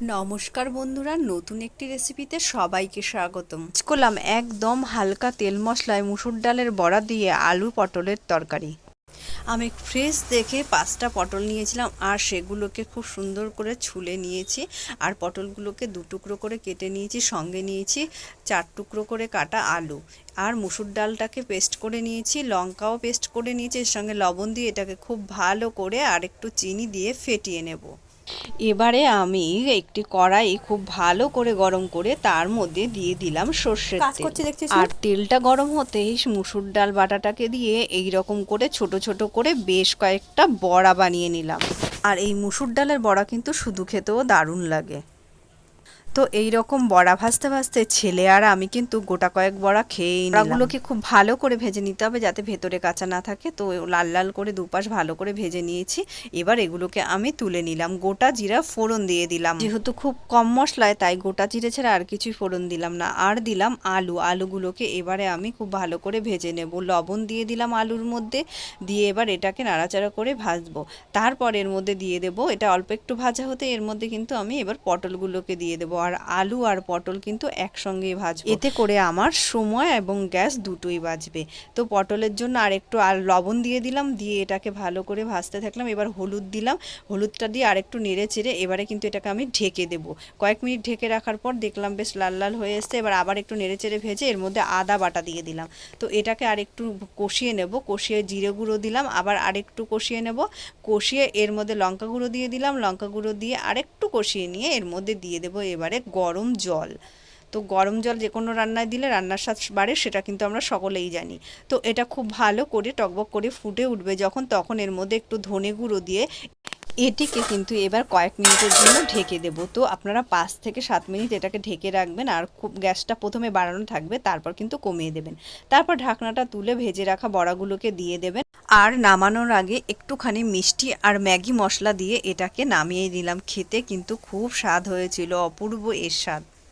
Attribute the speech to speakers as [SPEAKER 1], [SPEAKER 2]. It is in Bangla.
[SPEAKER 1] নমস্কার বন্ধুরা, নতুন একটি রেসিপিতে সবাইকে স্বাগতম। করলাম একদম হালকা তেল মশলায় মুসুর ডালের বড়া দিয়ে আলু পটলের তরকারি। আমি ফ্রেশ দেখে পাঁচটা পটল নিয়েছিলাম আর সেগুলোকে খুব সুন্দর করে ছুলে নিয়েছি আর পটলগুলোকে দু টুকরো করে কেটে নিয়েছি, সঙ্গে নিয়েছি চার টুকরো করে কাটা আলু। আর মুসুর ডালটাকে পেস্ট করে নিয়েছি, লঙ্কাও পেস্ট করে নিয়েছি, এর সঙ্গে লবণ দিয়ে এটাকে খুব ভালো করে আর একটু চিনি দিয়ে ফেটিয়ে নেব। এবারে আমি একটি কড়াই খুব ভালো করে গরম করে তার মধ্যে দিয়ে দিলাম সর্ষের তেল। আর তেলটা গরম হতেই মুসুর ডাল বাটাটাকে দিয়ে এই রকম করে ছোট ছোট করে বেশ কয়েকটা বড়া বানিয়ে নিলাম। আর এই মুসুর ডালের বড়া কিন্তু শুধু খেতেও দারুণ লাগে। তো এই রকম বড়া ভাজতে ভাজতে ছেলে আর আমি কিন্তু গোটা কয়েক বড়া নিলাম। বড়াগুলোকে খুব ভালো করে ভেজে নিতে হবে যাতে ভেতরে কাঁচা না থাকে। তো লাল লাল করে দুপাশ ভালো করে ভেজে নিয়েছি। এবার এগুলোকে আমি তুলে নিলাম। গোটা জিরা ফোড়ন দিয়ে দিলাম। যেহেতু খুব কম মশলায়, তাই গোটা জিরে ছাড়া আর কিছুই ফোড়ন দিলাম না। আর দিলাম আলু। আলুগুলোকে এবারে আমি খুব ভালো করে ভেজে নেব। লবণ দিয়ে দিলাম আলুর মধ্যে। দিয়ে এবার এটাকে নাড়াচাড়া করে ভাজবো। তারপর এর মধ্যে দিয়ে দেবো। এটা অল্প একটু ভাজা হতে এর মধ্যে কিন্তু আমি এবার পটলগুলোকে দিয়ে দেবো। আর আলু আর পটল কিন্তু একসঙ্গেই ভাজবো। এতে করে আমার সময় এবং গ্যাস দুটোই বাঁচবে। তো পটলের জন্য আর একটু আর লবণ দিয়ে দিলাম, দিয়ে এটাকে ভালো করে ভাজতে থাকলাম। এবার হলুদ দিলাম, হলুদটা দিয়ে আর একটু নেড়ে চেড়ে এবারে কিন্তু এটাকে আমি ঢেকে দেবো। কয়েক মিনিট ঢেকে রাখার পর দেখলাম বেশ লাল লাল হয়ে এসছে, এবার আবার একটু নেড়ে চেড়ে ভেজে এর মধ্যে আদা বাটা দিয়ে দিলাম। তো এটাকে আর একটু কষিয়ে নেব, কষিয়ে জিরে গুঁড়ো দিলাম, আবার আরেকটু কষিয়ে নেব, কষিয়ে এর মধ্যে লঙ্কা গুঁড়ো দিয়ে দিলাম, লঙ্কা গুঁড়ো দিয়ে আরেকটু কষিয়ে নিয়ে এর মধ্যে দিয়ে দেবো এবারে গরম জল। তো গরম জল যে কোনো রান্নায় দিলে রান্নার স্বাদ বাড়ে, সেটা কিন্তু আমরা সকলেই জানি। তো এটা খুব ভালো করে টকবক করে ফুটে উঠবে যখন, তখন এর মধ্যে একটু ধনে গুঁড়ো দিয়ে এটিকে কিন্তু এবার কয়েক মিনিটের জন্য ঢেকে দেবো। তো আপনারা পাঁচ থেকে সাত মিনিট এটাকে ঢেকে রাখবেন আর খুব গ্যাসটা প্রথমে বাড়ানো থাকবে, তারপর কিন্তু কমিয়ে দেবেন। তারপর ঢাকনাটা তুলে ভেজে রাখা বড়াগুলোকে দিয়ে দেবেন। আর নামানোর আগে একটুখানি মিষ্টি আর ম্যাগি মশলা দিয়ে এটাকে নামিয়ে দিলাম খেতে কিন্তু খুব স্বাদ হয়েছিল, অপূর্ব এর স্বাদ।